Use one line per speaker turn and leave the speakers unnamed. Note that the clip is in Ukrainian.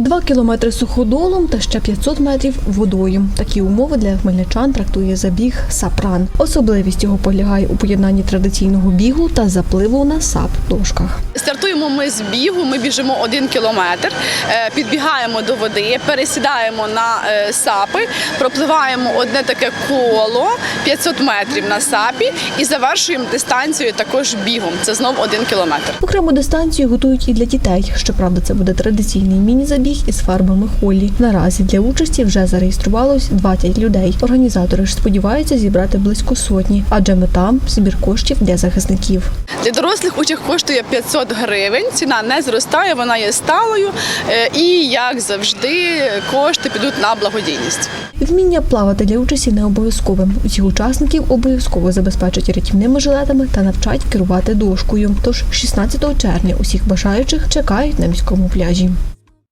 Два кілометри суходолом та ще 500 метрів водою. Такі умови для хмельничан трактує забіг Сапран. Особливість його полягає у поєднанні традиційного бігу та запливу на сап-дошках.
Стартуємо ми з бігу, ми біжимо один кілометр, е, підбігаємо до води, пересідаємо на е, сапи, пропливаємо одне таке коло 500 метрів на сапі і завершуємо дистанцію також бігом. Це знов один кілометр.
Окрему дистанцію готують і для дітей. Щоправда, це буде традиційний міні-забіг із фарбами холі. Наразі для участі вже зареєструвалось 20 людей. Організатори ж сподіваються зібрати близько сотні, адже мета збір коштів для захисників.
Для дорослих участь коштує 500 гривень. Ціна не зростає, вона є сталою. е, І як завжди, кошти підуть на благодійність.
Вміння плавати для участі не обов'язковим. Усіх учасників обов'язково забезпечать рятівними жилетами та навчать керувати дошкою. Тож 16 червня усіх бажаючих чекають на міському пляжі.